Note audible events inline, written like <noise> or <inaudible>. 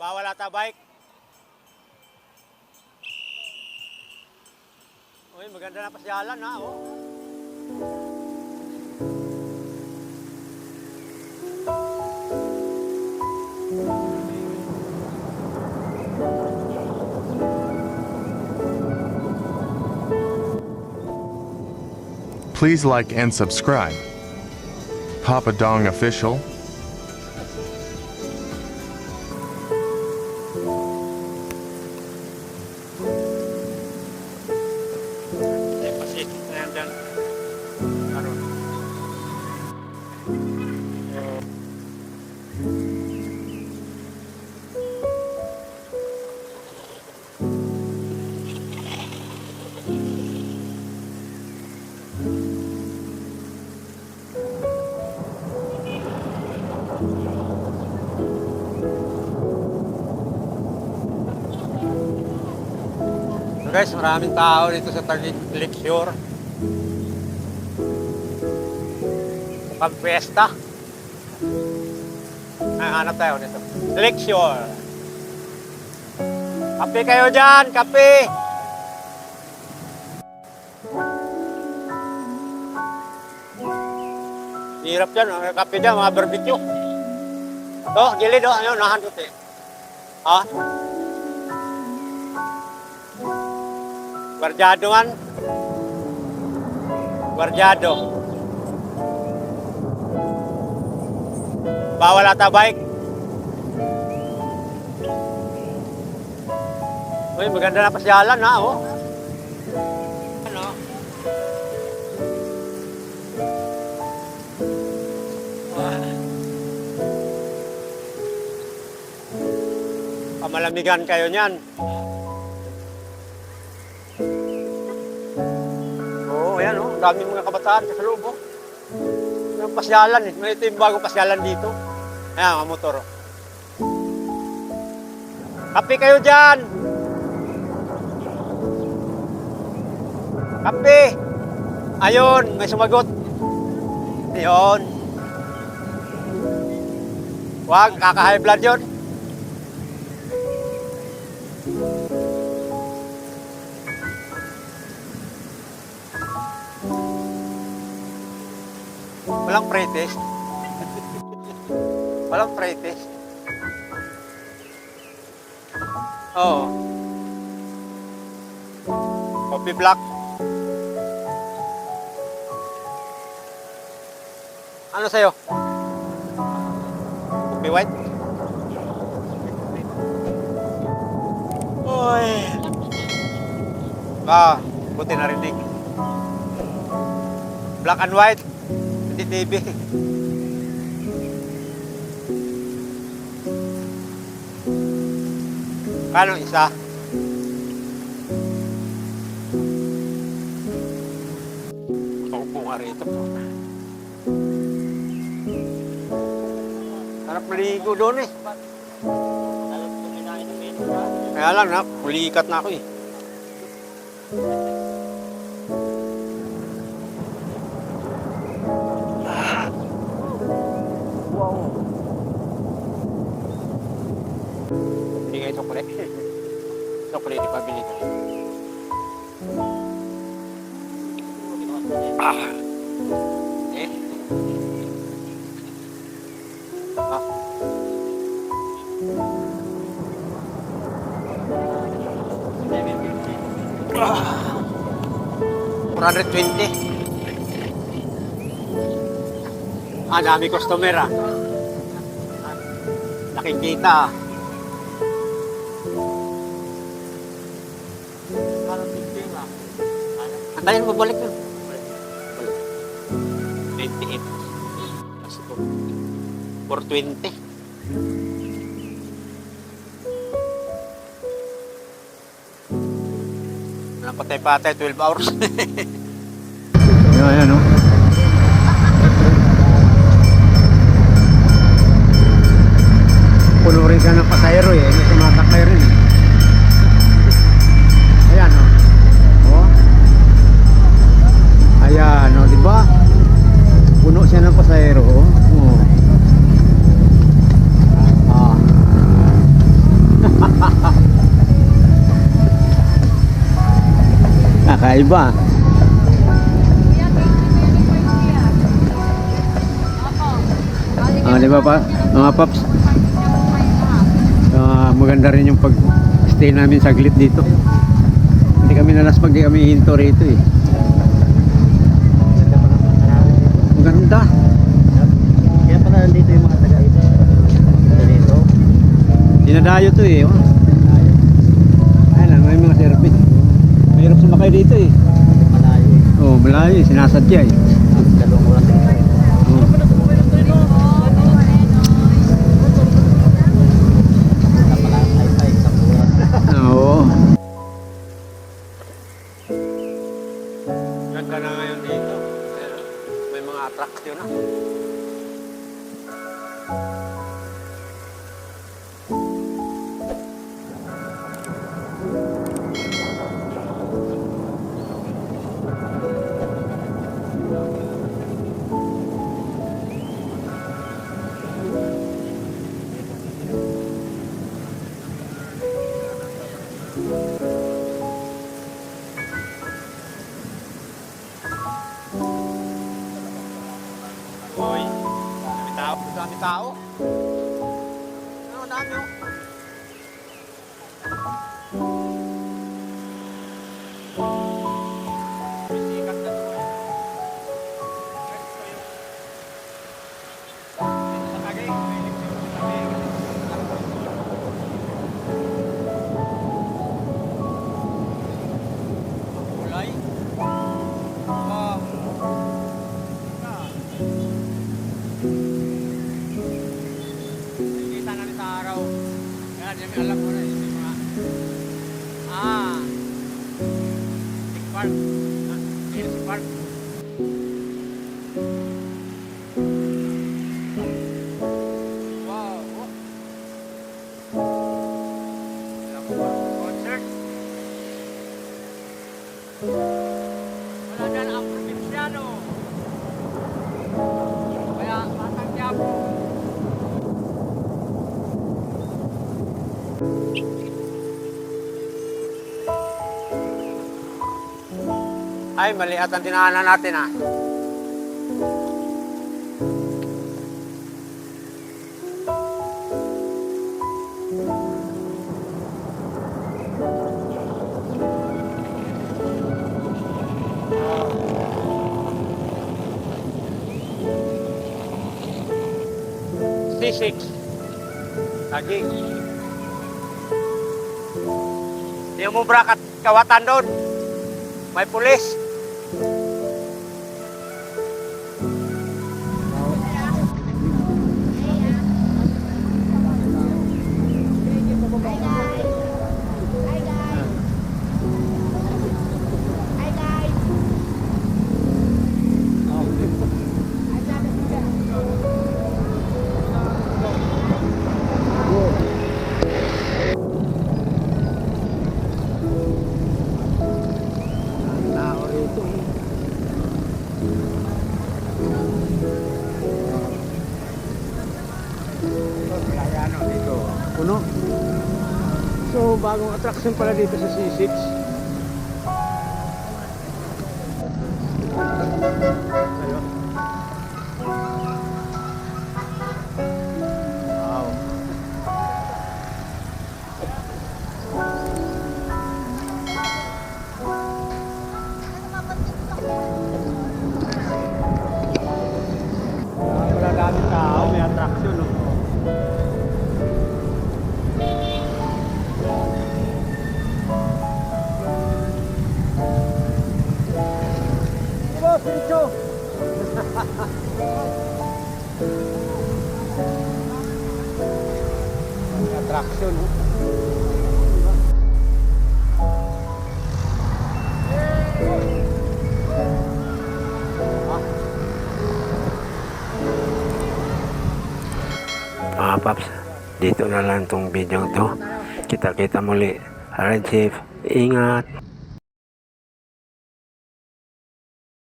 Bawal ata bike. Uy, maganda na pasyalan ha, oh. Please like and subscribe. Papa Dong Official. Guys, maraming tao dito sa Taguig Lakeshore. Mukhang fiesta. Ay, hanap tayo nito. Lakeshore. Kape kayo dyan, kape! Hirap dyan, mga kape dyan, mga barbecue. Oh, gilid oh, ayun, nahandot eh. Ha? Guardiado man. Guardiado. Bawal ata bike. Uy, maganda na pasyalan ha, oh. Ano? Pamalamigan kayo niyan. Ang daming mga kabataan sa loob oh. Yung pasyalan eh. Ito yung bagong pasyalan dito. Ayan, mga motor. Kape kayo dyan! Kape! Ayun, may sumagot. Ayun. Wag, kaka-high blood yun. Pre-test. <laughs> Walang pre-test. Oo. Coffee black. Ano sa'yo? Coffee white? Uy. Ah, buti narinig. Black and white. Hindi TV. Kano isa? Paupo nga rito. Harap maligo doon eh. Kaya lang na, kulikat na ako eh. Hindi nga ito kulit. Ito ipabili ko. Ah. Eh? Ah. Ah. 420. Ah, dami customer ah. Nakikita. Antayin mo balik yun. 28. Kasi po. 420. Walang patay-patay, 12 hours. <laughs> Ayan, ayan, oh. Kaiba. Ah, di ba pa, mga paps? Ah, maganda rin yung pag-stay namin saglit dito. Hindi kami nalaspag, di kami hinto rito eh. Maganda. Kaya pala nandito yung mga taga ito. Taga dito. Dinadayo to eh. Oh. Ayun lang, may mga service. Dito eh. Malayo eh. Oh, malayo eh. Sinasadya eh. Dalawang oras din ito. Oh. Ano, dami Ah, Hills Park. Wow! Alam ko ba, concert? Wala dyan ang probinsyano. Kaya, batang Quiapo. Ay, mali at ang dinaanan natin ah. C6 Tagig Yung mo brakat kawatan doon. May pulis Ang bagong attraction pala dito sa C6. No? Mga paps, dito na lang tong video to. Kita-kita muli. Alright, Chief. Ingat.